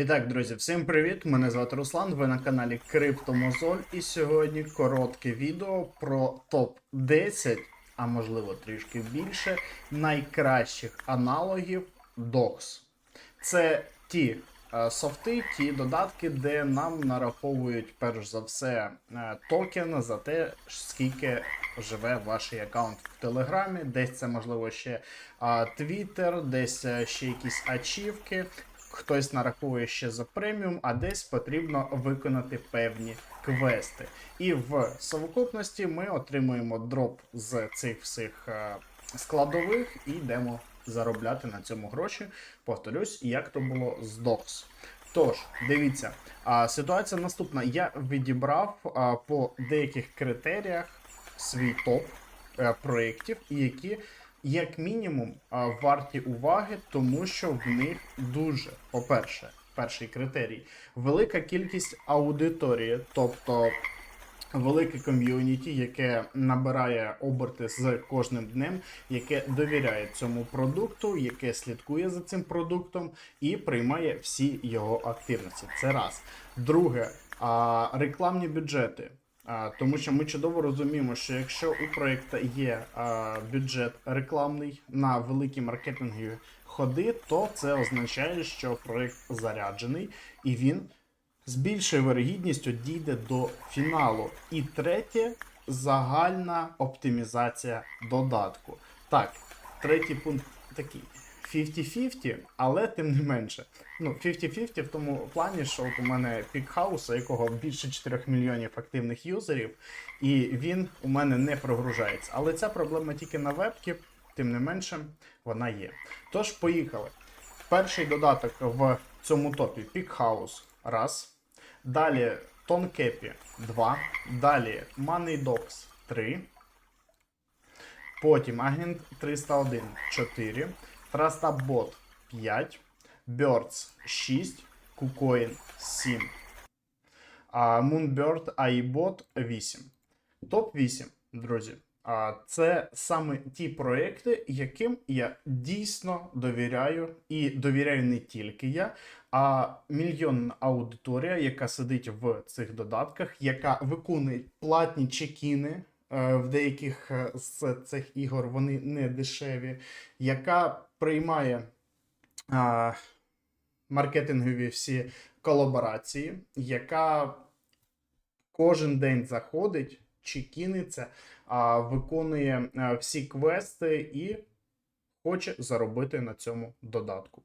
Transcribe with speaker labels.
Speaker 1: І так, друзі, всім привіт! Мене звати Руслан. Ви на каналі Криптомозоль. І сьогодні коротке відео про топ-10, а можливо трішки більше, найкращих аналогів DOX. Це ті е, софти, ті додатки, де нам нараховують перш за все е, токен за те, скільки живе ваш аккаунт в Телеграмі. Десь це можливо ще Twitter, десь е, ще якісь ачівки. Хтось нараховує ще за преміум, а десь потрібно виконати певні квести. І в совокупності ми отримуємо дроп з цих всіх е, складових і йдемо заробляти на цьому гроші. Повторюсь, як то було з DOX. Тож, дивіться, а, ситуація наступна. Я відібрав а, по деяких критеріях свій топ е, проєктів, які як мінімум варті уваги, тому що в них дуже, по-перше, перший критерій, велика кількість аудиторії, тобто велике ком'юніті, яке набирає оберти з кожним днем, яке довіряє цьому продукту, яке слідкує за цим продуктом і приймає всі його активності. Це раз. Друге, рекламні бюджети. Тому що ми чудово розуміємо, що якщо у проєкту є бюджет рекламний на великі маркетингові ходи, то це означає, що проєкт заряджений і він з більшою вирогідністю дійде до фіналу. І третє загальна оптимізація додатку. Так, третій пункт такий. 50-50, але тим не менше. Ну, 50-50 в тому плані, що от у мене пікхаус, у якого більше 4 мільйонів активних юзерів, і він у мене не прогружається. Але ця проблема тільки на вебці, тим не менше, вона є. Тож, поїхали. Перший додаток в цьому топі пікхаус. Раз. Далі Тонкепі 2. Далі MoneyDocs 3. Потім Агент 301 4. Trustabot 5. Birds 6. KuCoin 7. А Moonbird AIBot 8. Топ 8, друзі. Це саме ті проекти, яким я дійсно довіряю, і довіряю не тільки я, а мільйонна аудиторія, яка сидить в цих додатках, яка виконує платні чекіни. Е, В деяких е, з цих ігор вони не дешеві, яка приймає а, маркетингові всі колаборації, яка кожен день заходить, чекіниться, а, виконує а, всі квести і хоче заробити на цьому додатку.